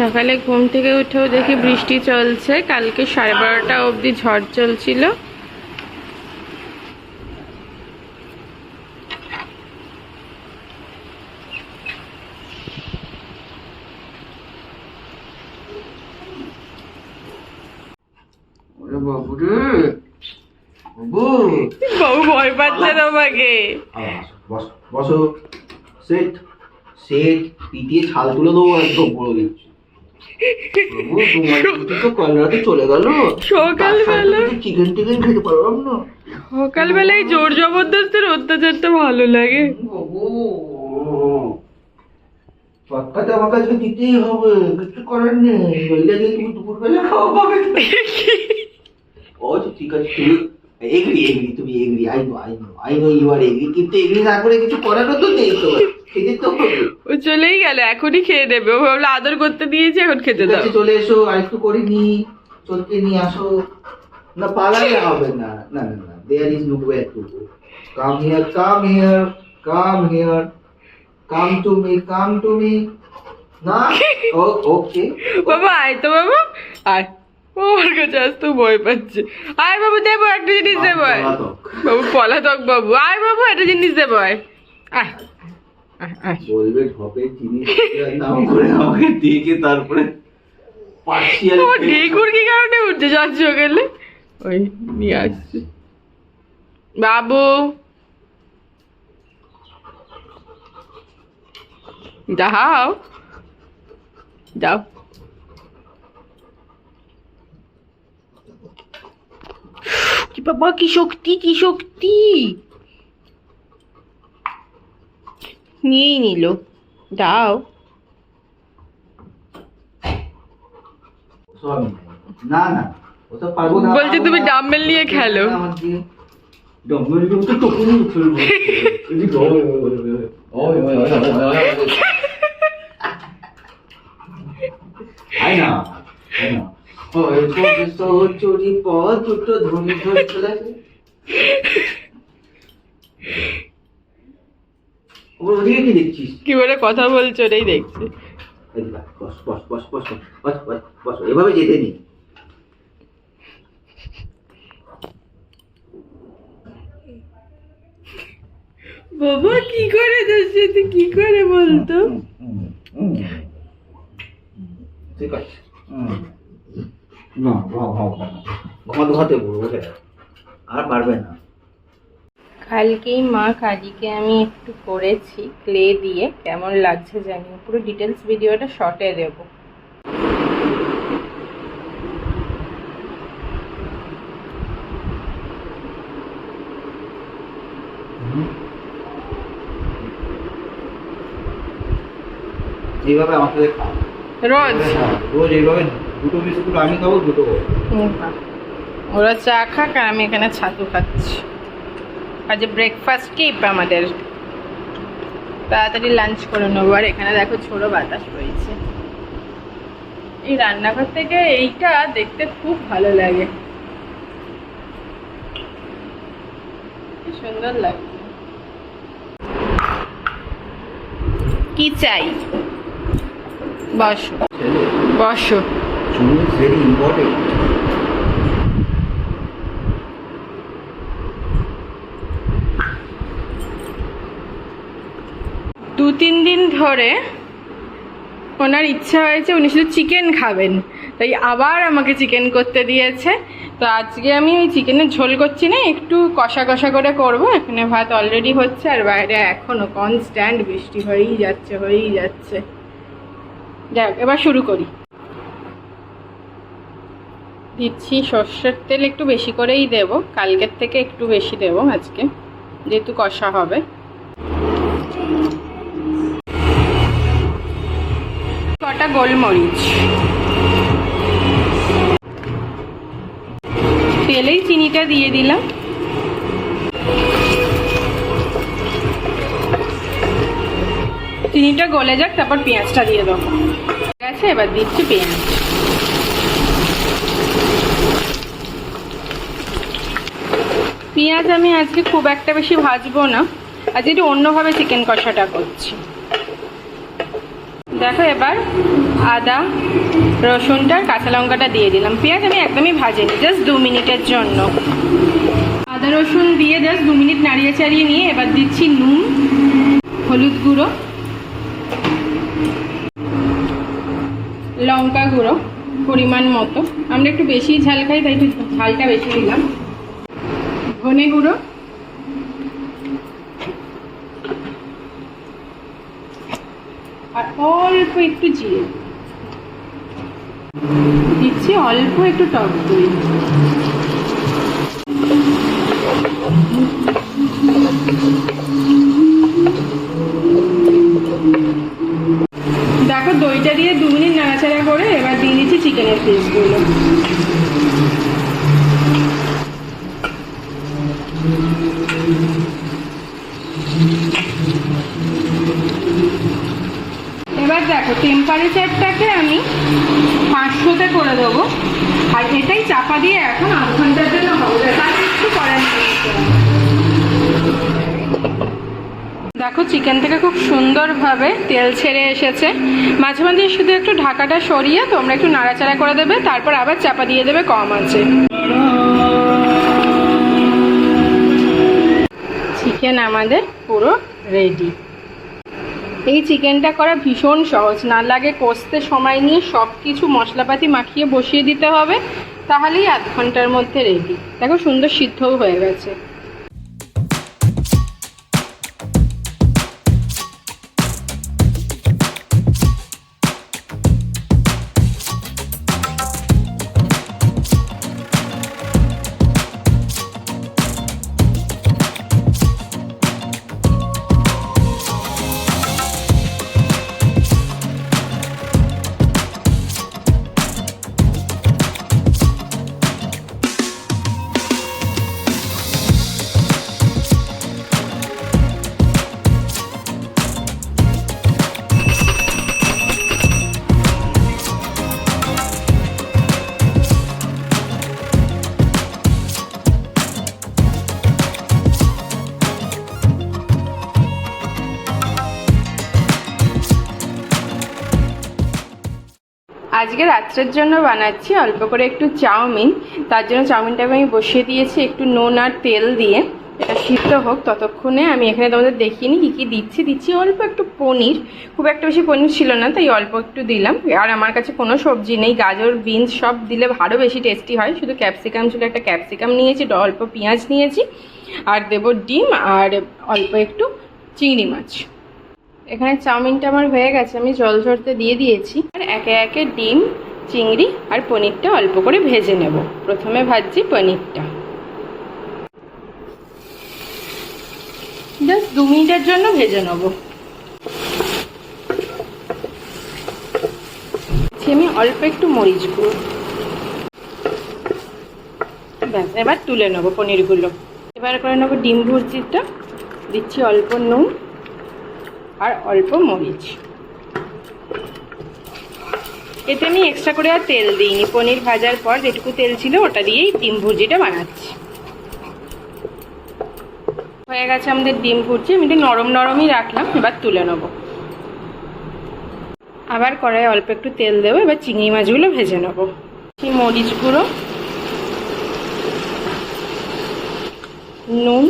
সকালে ঘুম থেকে উঠেও দেখি বৃষ্টি চলছে। কালকে সাড়ে বারোটা অবধি ঝড় চলছিল। বাবু। ভয় পাচ্ছে তোমাকে। বসো সেট সেট পিটিয়ে ছাল তুলে দেবো একদম বলে দিচ্ছি। চলে গেল। সকালবেলা? চিকেন টিকেন খেতে পারলাম না। সকালবেলায় জোর জবরদস্তের অত্যাচারটা ভালো লাগে। আমার কাছে দিতেই হবে কিছু করার নেই। নইলে গিয়ে তুমি দুপুরবেলা খাওয়া পাবে ও ঠিক আছে তুমি এগ্রি এগ্রি তুমি agree I know I know I know you are agree কিন্তু এগ্রি না করে কিছু করারও তো নেই তো তো হবে ও চলেই গেল এখনই খেয়ে দেবে ও ভাবলো আদর করতে দিয়েছে এখন খেতে দাও। চলে এসো আর একটু করে নি চলকে নিয়ে আসো। না পালালে হবে না না না না there is no way to go come here come here come here come to me come to me না ও ওকে বাবা আয় তো বাবা আয়। ওর কাছে আসতে ভয় পাচ্ছে। আয় বাবু দেবো একটা জিনিস দেবো। বাবু পলাতক বাবু আয় বাবু একটা জিনিস দেবো আয়, আয়। বলবে ঢপে চিনি নাম করে আমাকে দেখে তারপরে পার্সিয়াল ঢেকুর কি কারণে উঠছে যাচ্ছ গেলে ওই নিয়ে আসছে। বাবু। যাও। যাও। কি বাবা কি শক্তি কি শক্তি? নিয়েই নিল। দাও। না না। বলছে তুমি ডাম্বেল নিয়ে খেলো। আয় না চুরি পথ দুটো ধনী ধরে চলে কি বলে কথা বলছো ওটাই দেখছি। বস বস বস বস এভাবে যেতে নি বাবা কি করে তোর তুই কি করে বলতো? ঠিক আছে। না ঘুমাতে ঘুমাতে বলব আর পারবে না। কালকেই মা কালীকে আমি একটু করেছি ক্লে দিয়ে। কেমন লাগছে জানি পুরো ডিটেলস ভিডিওটা শর্টে দেব। এইভাবে আমার সাথে খাও। রোজ? রোজ এইভাবে দুটো বিস্কুট আমি খাব দুটো ও। হুম, বাহ। ওরা চা খাক আর আমি এখানে ছাতু খাচ্ছি। আজ ব্রেকফাস্ট কিপ আমাদের? তাড়াতাড়ি লাঞ্চ করে নেব। আর এখানে দেখো ছোড়ো বাতাস রয়েছে। এই রান্নাঘর থেকে এইটা দেখতে খুব ভালো লাগে। কি সুন্দর লাগছে। কি চাই? বসো। বসো। দু তিন দিন ধরে ওনার ইচ্ছা হয়েছে উনি শুধু চিকেন খাবেন। তাই আবার আমাকে চিকেন করতে দিয়েছে। তো আজকে আমি ওই চিকেনের ঝোল করছি না, একটু কষা কষা করে করব। এখানে ভাত অলরেডি হচ্ছে আর বাইরে এখনও কনস্ট্যান্ট বৃষ্টি হয়েই যাচ্ছে হয়েই যাচ্ছে। যাক, এবার শুরু করি। দিচ্ছি সর্ষের তেল একটু বেশি করেই দেব। কালকের থেকে একটু বেশি দেব আজকে, যেহেতু কষা হবে। কটা গোলমরিচ। তেলেই চিনিটা দিয়ে দিলাম। চিনিটা গলে যাক, তারপর পেঁয়াজটা দিয়ে দেবো। ঠিক আছে এবার দিচ্ছি পেঁয়াজ। পেঁয়াজ আমি আজকে খুব একটা বেশি ভাজবো না। আজকে একটু অন্যভাবে চিকেন কষাটা করছি। দেখো এবার আদা, রসুনটা, কাঁচা লঙ্কাটা দিয়ে দিলাম। পেঁয়াজ আমি একদমই ভাজিনি জাস্ট দু মিনিটের জন্য। আদা, রসুন দিয়ে জাস্ট দু মিনিট নাড়িয়ে চাড়িয়ে নিয়ে এবার দিচ্ছি নুন, হলুদ গুঁড়ো, লঙ্কা গুঁড়ো, পরিমাণ মতো। আমরা একটু বেশি ঝাল খাই, তাই একটু ঝালটা বেশি দিলাম ধনে গুঁড়ো অল্প একটু জিরে দিচ্ছি, অল্প একটু টক দই। দেখো দইটা দিয়ে দু মিনিট নাড়াচাড়া করে এবার দিয়ে দিচ্ছি চিকেনের পিসগুলো এবার দেখো টেম্পারেচারটাকে আমি পাঁচশোতে করে দেবো। আর এটাই চাপা দিয়ে এখন আধ ঘণ্টার জন্য হবে। তার নেই। দেখো চিকেন থেকে খুব সুন্দরভাবে তেল ছেড়ে এসেছে। মাঝে মাঝে শুধু একটু ঢাকাটা সরিয়ে তোমরা একটু নাড়াচাড়া করে দেবে, তারপর আবার চাপা দিয়ে দেবে কম আছে। চিকেন আমাদের পুরো রেডি এই চিকেনটা করা ভীষণ সহজ। না লাগে কষতে সময় নিয়ে সব কিছু মশলাপাতি মাখিয়ে বসিয়ে দিতে হবে, তাহলেই আধ ঘণ্টার মধ্যে রেডি দেখো সুন্দর সিদ্ধও হয়ে গেছে। আজকে রাত্রের জন্য বানাচ্ছি, অল্প করে একটু চাউমিন। তার জন্য চাউমিনটাকে আমি বসিয়ে দিয়েছি একটু নুন আর তেল দিয়ে। এটা সিদ্ধ হোক, ততক্ষণে আমি এখানে তোমাদের দেখিনি কী কী দিচ্ছি। দিচ্ছি অল্প একটু পনির। খুব একটা বেশি পনির ছিল না, তাই অল্প একটু দিলাম। আর আমার কাছে কোনো সবজি নেই, গাজর, বিনস সব দিলে আরও বেশি টেস্টি হয়। শুধু ক্যাপসিকাম ছিল, একটা ক্যাপসিকাম নিয়েছি অল্প পেঁয়াজ নিয়েছি। আর দেবো ডিম আর অল্প একটু চিংড়ি মাছ। এখানে চাউমিনটা আমার হয়ে গেছে, আমি জল ঝরতে দিয়ে দিয়েছি। আর একে একে ডিম, চিংড়ি আর পনিরটা অল্প করে ভেজে নেব। প্রথমে ভাজছি পনিরটা। জাস্ট দু মিনিটের জন্য ভেজে নেব। আমি অল্প একটু মরিচ গুঁড়ো। ব্যাস, এবার তুলে নেব পনিরগুলো। এবার করে নেব ডিম ভুর্জিটা। দিচ্ছি অল্প নুন। আর অল্প মরিচ। এতে আমি এক্সট্রা করে আর তেল দিইনি। পনির ভাজার পর যেটুকু তেল ছিল ওটা দিয়েই ডিম ভুজিটা বানাচ্ছি। হয়ে গেছে আমাদের ডিম ভুজি আমি নরম নরমই রাখলাম, এবার তুলে নেব। আবার কড়াই অল্প একটু তেল দেবো, এবার চিংড়ি মাছগুলো ভেজে নেব। মরিচ গুঁড়ো, নুন,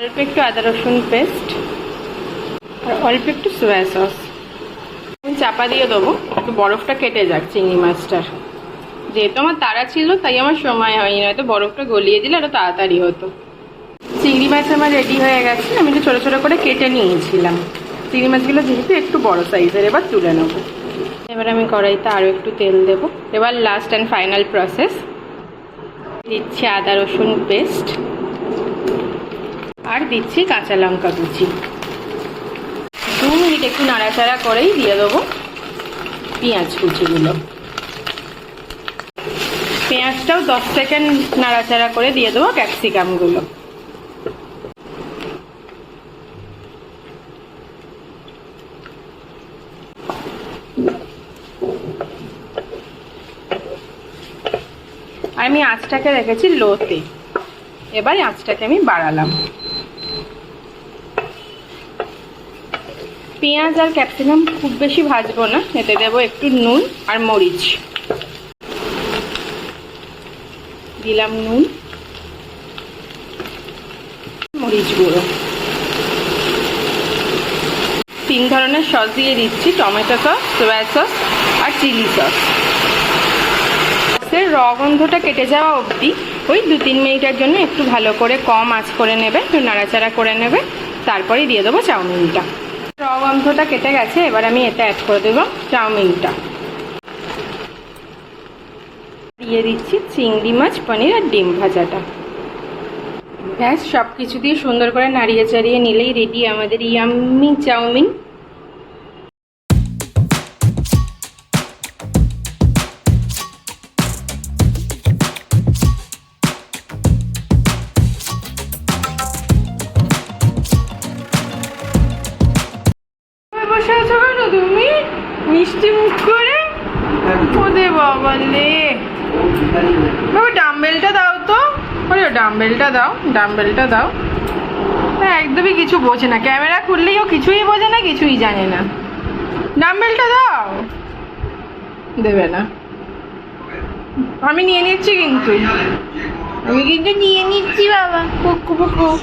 অল্প একটু আদা রসুন পেস্ট আর অল্প একটু সোয়া সস আমি চাপা দিয়ে দেবো, একটু বরফটা কেটে যাক চিংড়ি মাছটার। যেহেতু আমার তাড়া ছিল, তাই আমার সময় হয়নি হয়তো বরফটা গলিয়ে দিলে আরও তাড়াতাড়ি হতো। চিংড়ি মাছ আমার রেডি হয়ে গেছে, আমি একটু ছোটো ছোটো করে কেটে নিয়েছিলাম। চিংড়ি মাছগুলো যেহেতু একটু বড় সাইজের এবার তুলে নেব। এবার আমি কড়াইতে আরও একটু তেল দেবো। এবার লাস্ট অ্যান্ড ফাইনাল প্রসেস দিচ্ছি আদা রসুন পেস্ট আর দিচ্ছি কাঁচা লঙ্কা কুচি। মিনিট একটু নাড়াচাড়া করেই দিয়ে দেবো পেঁয়াজ কুচিগুলো। পেঁয়াজটাও দশ সেকেন্ড নাড়াচাড়া করে দিয়ে দেবো ক্যাপসিকামগুলো। আমি আঁচটাকে রেখেছি লোতে। এবার আঁচটাকে আমি বাড়ালাম। পেঁয়াজ আর ক্যাপসিকাম খুব বেশি ভাজবো না। এতে দেবো একটু নুন আর মরিচ। দিলাম নুন, মরিচ গুঁড়ো। তিন ধরনের সস দিয়ে দিচ্ছি, টমেটো সস, সোয়া সস আর চিলি সস। সসের র গন্ধটা কেটে যাওয়া অবধি ওই দু তিন মিনিটের জন্য একটু ভালো করে কম আঁচ করে নেবে, একটু নাড়াচাড়া করে নেবে। তারপরে দিয়ে দেবো চাউমিনটা। গন্ধটা কেটে গেছে, এবার আমি এটা অ্যাড করে দেবো চাউমিনটা। দিয়ে দিচ্ছি চিংড়ি মাছ, পনির আর ডিম ভাজাটা। ব্যাস সব কিছু দিয়ে সুন্দর করে নাড়িয়ে চাড়িয়ে নিলেই রেডি আমাদের ইয়াম্মি চাউমিন। বাবা ডাম্বেলটা দাও তো। ওরে ডাম্বেলটা দাও ডাম্বেলটা দাও। হ্যাঁ একদমই কিছু বোঝে না। ক্যামেরা খুললেই ও কিছুই বোঝে না, কিছুই জানে না। ডাম্বেলটা দাও। দেবে না। আমি নিয়ে নিচ্ছি কিন্তু। আমি কিন্তু নিয়ে নিচ্ছি, বাবা। কুকু কুকু